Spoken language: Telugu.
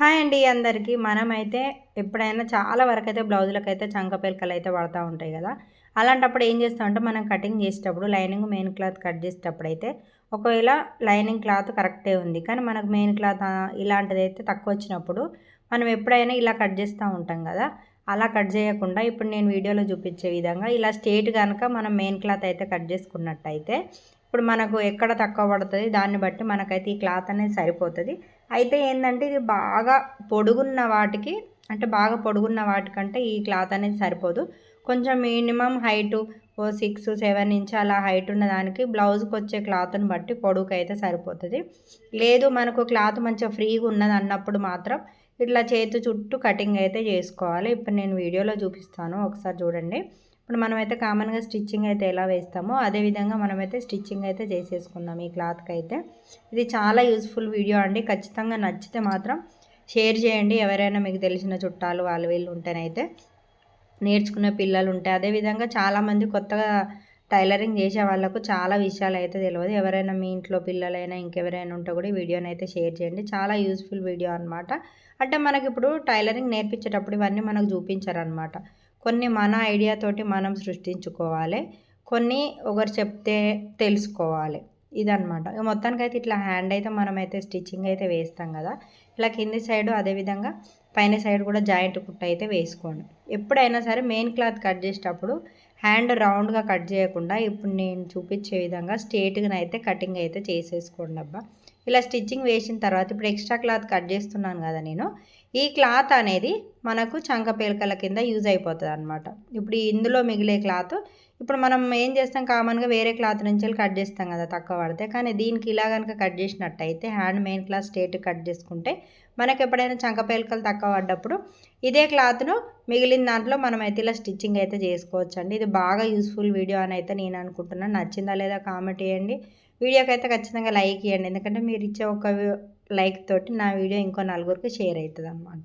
హాయ్ అండి అందరికీ. మనమైతే ఎప్పుడైనా చాలా వరకు అయితే బ్లౌజులకు అయితే చంక పిలకలు అయితే పడుతూ ఉంటాయి కదా. అలాంటప్పుడు ఏం చేస్తామంటే మనం కటింగ్ చేసేటప్పుడు లైనింగ్ మెయిన్ క్లాత్ కట్ చేసేటప్పుడు అయితే ఒకవేళ లైనింగ్ క్లాత్ కరెక్టే ఉంది కానీ మనకు మెయిన్ క్లాత్ ఇలాంటిది అయితే తక్కువ వచ్చినప్పుడు మనం ఎప్పుడైనా ఇలా కట్ చేస్తూ ఉంటాం కదా. అలా కట్ చేయకుండా ఇప్పుడు నేను వీడియోలో చూపించే విధంగా ఇలా స్ట్రేట్ కనుక మనం మెయిన్ క్లాత్ అయితే కట్ చేసుకున్నట్టయితే ఇప్పుడు మనకు ఎక్కడ తక్కువ పడుతుంది దాన్ని బట్టి మనకైతే ఈ క్లాత్ అనేది సరిపోతుంది. అయితే ఏంటంటే ఇది బాగా పొడుగున్న వాటికి అంటే బాగా పొడుగున్న వాటికంటే ఈ క్లాత్ అనేది సరిపోదు. కొంచెం మినిమం హైటు ఓ సిక్స్ సెవెన్ ఇంచ్ అలా హైట్ ఉన్న దానికి బ్లౌజ్కి వచ్చే క్లాత్ని బట్టి పొడుగు అయితే సరిపోతుంది. లేదు మనకు క్లాత్ మంచిగా ఫ్రీగా ఉన్నది అన్నప్పుడు మాత్రం ఇట్లా చేతి చుట్టూ కటింగ్ అయితే చేసుకోవాలి. ఇప్పుడు నేను వీడియోలో చూపిస్తాను. ఒకసారి చూడండి. ఇప్పుడు మనమైతే కామన్గా స్టిచ్చింగ్ అయితే ఎలా వేస్తామో అదేవిధంగా మనమైతే స్టిచ్చింగ్ అయితే చేసేసుకుందాం ఈ క్లాత్కి అయితే. ఇది చాలా యూస్ఫుల్ వీడియో అండి. ఖచ్చితంగా నచ్చితే మాత్రం షేర్ చేయండి. ఎవరైనా మీకు తెలిసిన చుట్టాలు వాళ్ళు వీళ్ళు ఉంటేనైతే నేర్చుకునే పిల్లలు ఉంటే. అదేవిధంగా చాలామంది కొత్తగా టైలరింగ్ చేసే వాళ్ళకు చాలా విషయాలు అయితే తెలియదు ఎవరైనా మీ ఇంట్లో పిల్లలైనా ఇంకెవరైనా ఉంటే కూడా వీడియోని అయితే షేర్ చేయండి. చాలా యూస్ఫుల్ వీడియో అనమాట అంటే మనకి ఇప్పుడు టైలరింగ్ నేర్పించేటప్పుడు ఇవన్నీ మనకు చూపించారనమాట కొన్ని మన ఐడియాతోటి మనం సృష్టించుకోవాలి. కొన్ని ఒకరు చెప్తే తెలుసుకోవాలి. ఇదనమాట మొత్తానికి అయితే ఇట్లా హ్యాండ్ అయితే మనమైతే స్టిచ్చింగ్ అయితే వేస్తాం కదా. ఇలా కింది సైడ్ అదేవిధంగా పైన సైడ్ కూడా జాయింట్ కుట్ట అయితే వేసుకోండి. ఎప్పుడైనా సరే మెయిన్ క్లాత్ కట్ చేసేటప్పుడు హ్యాండ్ రౌండ్గా కట్ చేయకుండా ఇప్పుడు నేను చూపించే విధంగా స్ట్రేట్గా అయితే కటింగ్ అయితే చేసేసుకోండి అబ్బా ఇలా స్టిచ్చింగ్ వేసిన తర్వాత ఇప్పుడు ఎక్స్ట్రా క్లాత్ కట్ చేస్తున్నాను కదా నేను. ఈ క్లాత్ అనేది మనకు చంక పేలికల కింద యూజ్ అయిపోతుంది అనమాట ఇప్పుడు ఇందులో మిగిలే క్లాత్ ఇప్పుడు మనం ఏం చేస్తాం? కామన్గా వేరే క్లాత్ నుంచి కట్ చేస్తాం కదా తక్కువ పడితే. కానీ దీనికి ఇలా కనుక కట్ చేసినట్టయితే hand main cloth straight cut చేసుకుంటే మనకు ఎప్పుడైనా చంక పేలికలు తక్కువ పడ్డప్పుడు ఇదే క్లాత్ను మిగిలిన దాంట్లో మనం అయితే ఇలా స్టిచ్చింగ్ అయితే చేసుకోవచ్చు అండి ఇది బాగా యూస్ఫుల్ వీడియో అని అయితే నేను అనుకుంటున్నాను. నచ్చిందా లేదా కామెంట్ చేయండి. వీడియోకి అయితే ఖచ్చితంగా లైక్ ఇవ్వండి ఎందుకంటే మీరు ఇచ్చే ఒక లైక్ తోటి నా వీడియో ఇంకో నలుగురికి షేర్ అవుతుంది అనమాట